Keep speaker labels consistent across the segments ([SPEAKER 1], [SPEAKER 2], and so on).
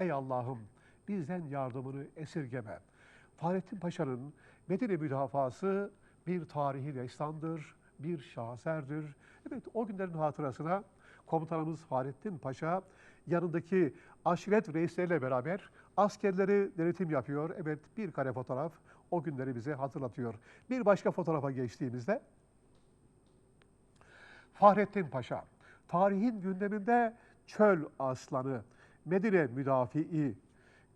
[SPEAKER 1] Ey Allah'ım bizden yardımını esirgeme. Fahrettin Paşa'nın Medine müdafası bir tarihi destandır, bir şaheserdir. Evet o günlerin hatırasına komutanımız Fahrettin Paşa yanındaki aşiret reisleriyle beraber askerleri denetim yapıyor. Evet bir kare fotoğraf o günleri bize hatırlatıyor. Bir başka fotoğrafa geçtiğimizde Fahrettin Paşa, tarihin gündeminde çöl aslanı, Medine müdafii,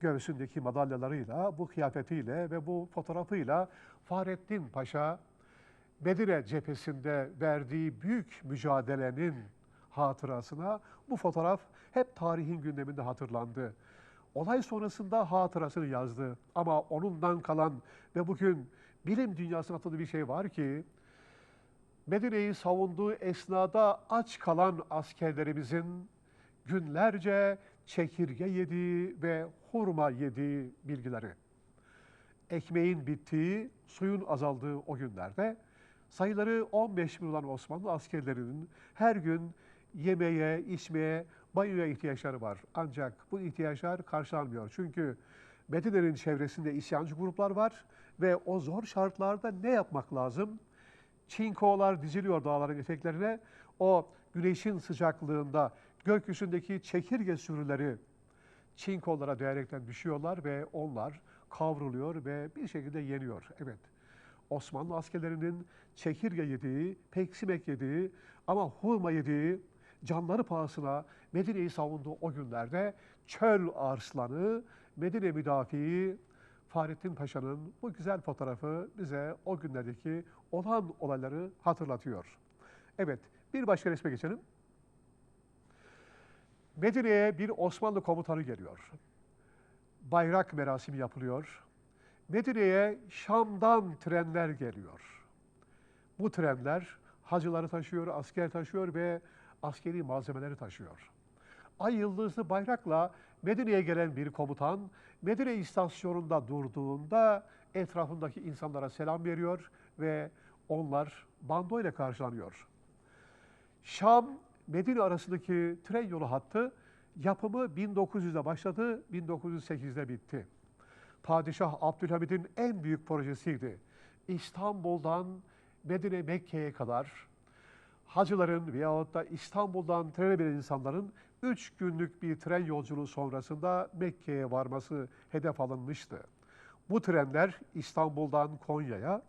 [SPEAKER 1] göğsündeki madalyalarıyla, bu kıyafetiyle ve bu fotoğrafıyla Fahrettin Paşa, Medine cephesinde verdiği büyük mücadelenin hatırasına bu fotoğraf hep tarihin gündeminde hatırlandı. Olay sonrasında hatırasını yazdı ama onundan kalan ve bugün bilim dünyasına atıldığı bir şey var ki Medine'yi savunduğu esnada aç kalan askerlerimizin günlerce çekirge yediği ve hurma yediği bilgileri. Ekmeğin bittiği, suyun azaldığı o günlerde sayıları 15 bin olan Osmanlı askerlerinin her gün yemeğe, içmeye, banyoya ihtiyaçları var. Ancak bu ihtiyaçlar karşılanmıyor. Çünkü Medine'nin çevresinde isyancı gruplar var ve o zor şartlarda ne yapmak lazım? Çinkolar diziliyor dağların eteklerine. O güneşin sıcaklığında gökyüzündeki çekirge sürüleri çinkolara değerekten düşüyorlar ve onlar kavruluyor ve bir şekilde yeniyor. Evet, Osmanlı askerlerinin çekirge yediği, peksimek yediği ama hurma yediği canları pahasına Medine'yi savunduğu o günlerde çöl arslanı, Medine müdafii Fahrettin Paşa'nın bu güzel fotoğrafı bize o günlerdeki olan olayları hatırlatıyor. Evet, bir başka resme geçelim. Medine'ye bir Osmanlı komutanı geliyor. Bayrak merasimi yapılıyor. Medine'ye Şam'dan trenler geliyor. Bu trenler hacıları taşıyor, asker taşıyor ve askeri malzemeleri taşıyor. Ay yıldızlı bayrakla Medine'ye gelen bir komutan Medine istasyonunda durduğunda etrafındaki insanlara selam veriyor ve onlar bando ile karşılanıyor. Şam Medine arasındaki tren yolu hattı yapımı 1900'de başladı, 1908'de bitti. Padişah Abdülhamid'in en büyük projesiydi. İstanbul'dan Medine Mekke'ye kadar hacıların veyahut da İstanbul'dan trene binen insanların 3 günlük bir tren yolculuğu sonrasında Mekke'ye varması hedef alınmıştı. Bu trenler İstanbul'dan Konya'ya,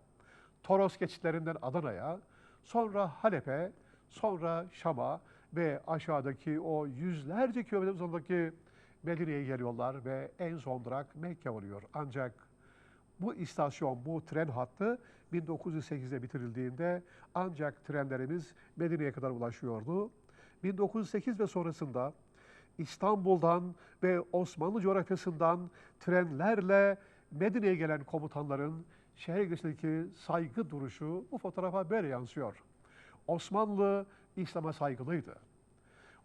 [SPEAKER 1] Toros geçitlerinden Adana'ya, sonra Halep'e, sonra Şam'a ve aşağıdaki o yüzlerce kilometre uzaklıktaki Medine'ye geliyorlar ve en son durak Mekke oluyor. Ancak bu istasyon, bu tren hattı 1908'de bitirildiğinde ancak trenlerimiz Medine'ye kadar ulaşıyordu. 1908 ve sonrasında İstanbul'dan ve Osmanlı coğrafyasından trenlerle Medine'ye gelen komutanların şehir girişindeki saygı duruşu bu fotoğrafa böyle yansıyor. Osmanlı İslam'a saygılıydı.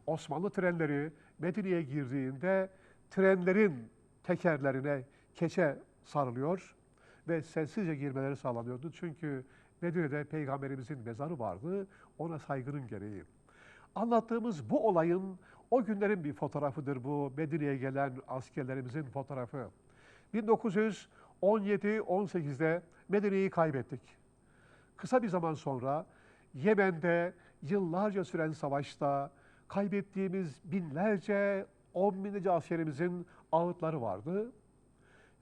[SPEAKER 1] Osmanlı trenleri Medine'ye girdiğinde trenlerin tekerlerine keçe sarılıyor ve sessizce girmeleri sağlanıyordu. Çünkü Medine'de Peygamberimizin mezarı vardı, ona saygının gereği. Anlattığımız bu olayın o günlerin bir fotoğrafıdır bu Medine'ye gelen askerlerimizin fotoğrafı. 1917-18'de Medine'yi kaybettik. Kısa bir zaman sonra Yemen'de yıllarca süren savaşta kaybettiğimiz binlerce, on binlerce askerimizin ağıtları vardı.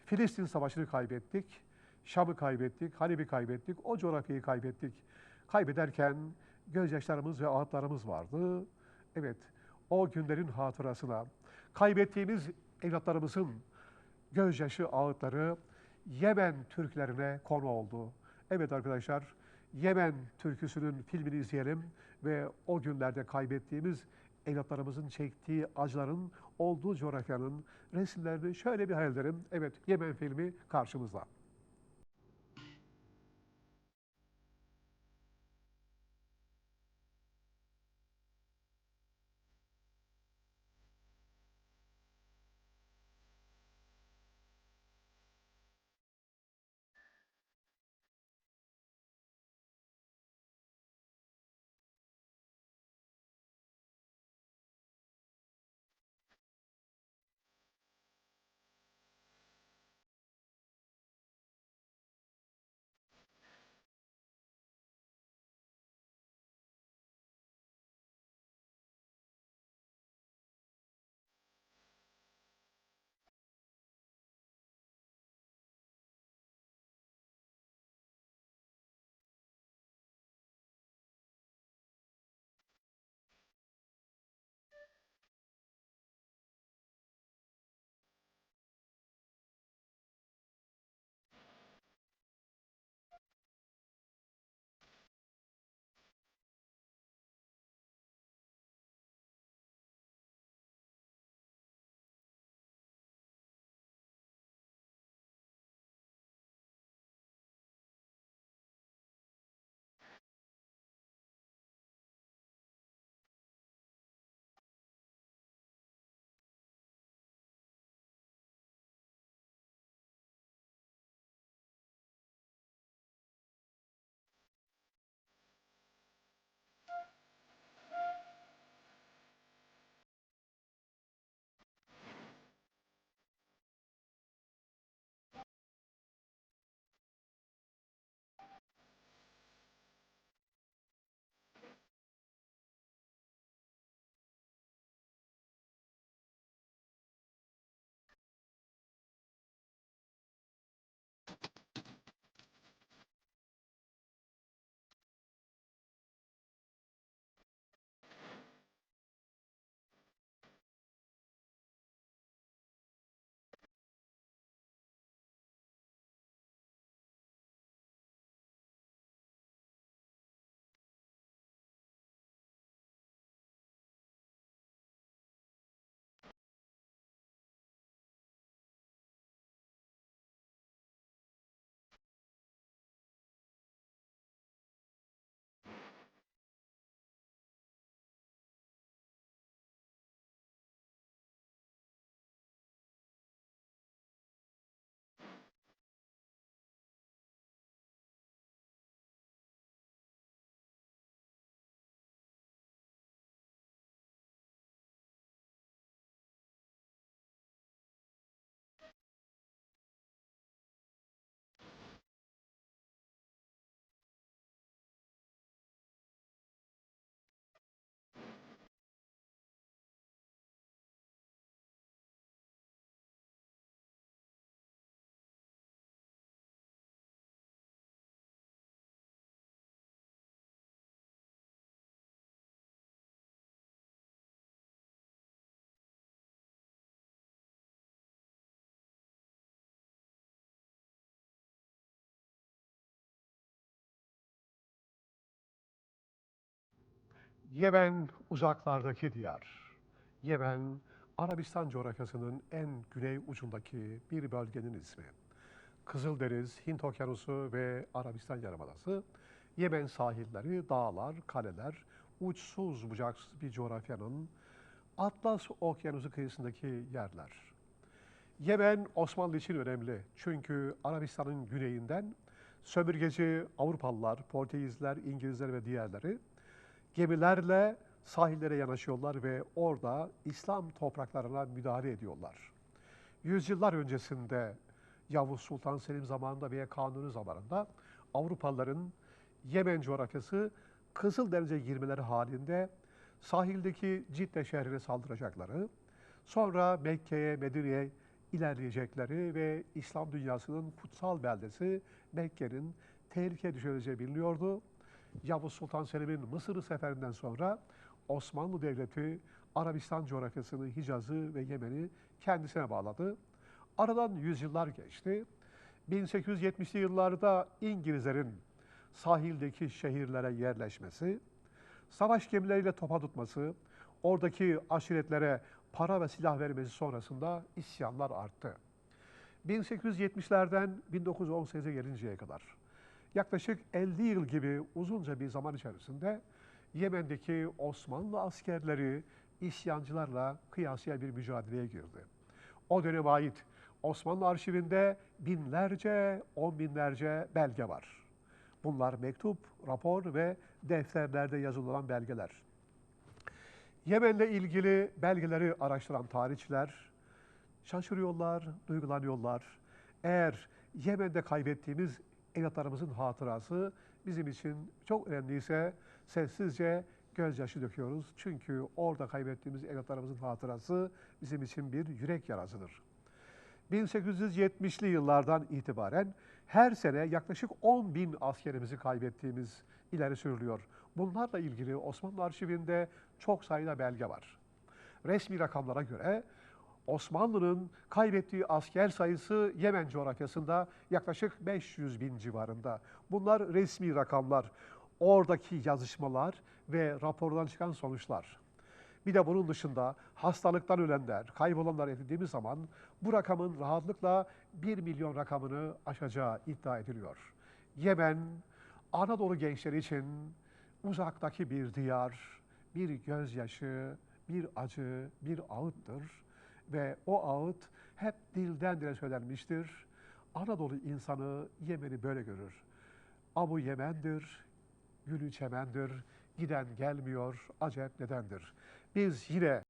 [SPEAKER 1] Filistin Savaşı'nı kaybettik, Şam'ı kaybettik, Halep'i kaybettik, o coğrafyayı kaybettik. Kaybederken gözyaşlarımız ve ağıtlarımız vardı. Evet, o günlerin hatırasına kaybettiğimiz evlatlarımızın gözyaşı ağıtları Yemen Türklerine konu oldu. Evet arkadaşlar, Yemen türküsünün filmini izleyelim ve o günlerde kaybettiğimiz evlatlarımızın çektiği acıların olduğu coğrafyanın resimlerini şöyle bir hayal edelim. Evet, Yemen filmi karşımızda. Yemen uzaklardaki diyar. Yemen, Arabistan coğrafyasının en güney ucundaki bir bölgenin ismi. Kızıldeniz, Hint Okyanusu ve Arabistan Yarımadası, Yemen sahilleri, dağlar, kaleler, uçsuz bucaksız bir coğrafyanın Atlas Okyanusu kıyısındaki yerler. Yemen Osmanlı için önemli. Çünkü Arabistan'ın güneyinden sömürgeci Avrupalılar, Portekizler, İngilizler ve diğerleri gemilerle sahillere yanaşıyorlar ve orada İslam topraklarına müdahale ediyorlar. Yüzyıllar öncesinde Yavuz Sultan Selim zamanında veya Kanuni zamanında Avrupalıların Yemen coğrafyası Kızıldeniz'e girmeleri halinde sahildeki Cidde şehrine saldıracakları, sonra Mekke'ye, Medine'ye ilerleyecekleri ve İslam dünyasının kutsal beldesi Mekke'nin tehlikeye düşüreceği biliniyordu. Yavuz Sultan Selim'in Mısır seferinden sonra Osmanlı Devleti Arabistan coğrafyasını, Hicaz'ı ve Yemen'i kendisine bağladı. Aradan yüzyıllar geçti. 1870'li yıllarda İngilizlerin sahildeki şehirlere yerleşmesi, savaş gemileriyle topa tutması, oradaki aşiretlere para ve silah vermesi sonrasında isyanlar arttı. 1870'lerden 1918'e gelinceye kadar yaklaşık 50 yıl gibi uzunca bir zaman içerisinde Yemen'deki Osmanlı askerleri isyancılarla kıyasıya bir mücadeleye girdi. O döneme ait Osmanlı arşivinde binlerce, on binlerce belge var. Bunlar mektup, rapor ve defterlerde yazılan belgeler. Yemen'le ilgili belgeleri araştıran tarihçiler şaşırıyorlar, duygulanıyorlar. Eğer Yemen'de kaybettiğimiz evlatlarımızın hatırası bizim için çok önemliyse sessizce gözyaşı döküyoruz. Çünkü orada kaybettiğimiz evlatlarımızın hatırası bizim için bir yürek yarasıdır. 1870'li yıllardan itibaren her sene yaklaşık 10 bin askerimizi kaybettiğimiz ileri sürülüyor. Bunlarla ilgili Osmanlı arşivinde çok sayıda belge var. Resmi rakamlara göre Osmanlı'nın kaybettiği asker sayısı Yemen coğrafyasında yaklaşık 500 bin civarında. Bunlar resmi rakamlar, oradaki yazışmalar ve rapordan çıkan sonuçlar. Bir de bunun dışında hastalıktan ölenler, kaybolanlar edildiğimiz zaman bu rakamın rahatlıkla 1 milyon rakamını aşacağı iddia ediliyor. Yemen, Anadolu gençleri için uzaktaki bir diyar, bir gözyaşı, bir acı, bir ağıttır. Ve o ağıt hep dilden dile söylenmiştir. Anadolu insanı Yemen'i böyle görür. Abu Yemen'dir, gülü çemendir, giden gelmiyor, acep nedendir. Biz yine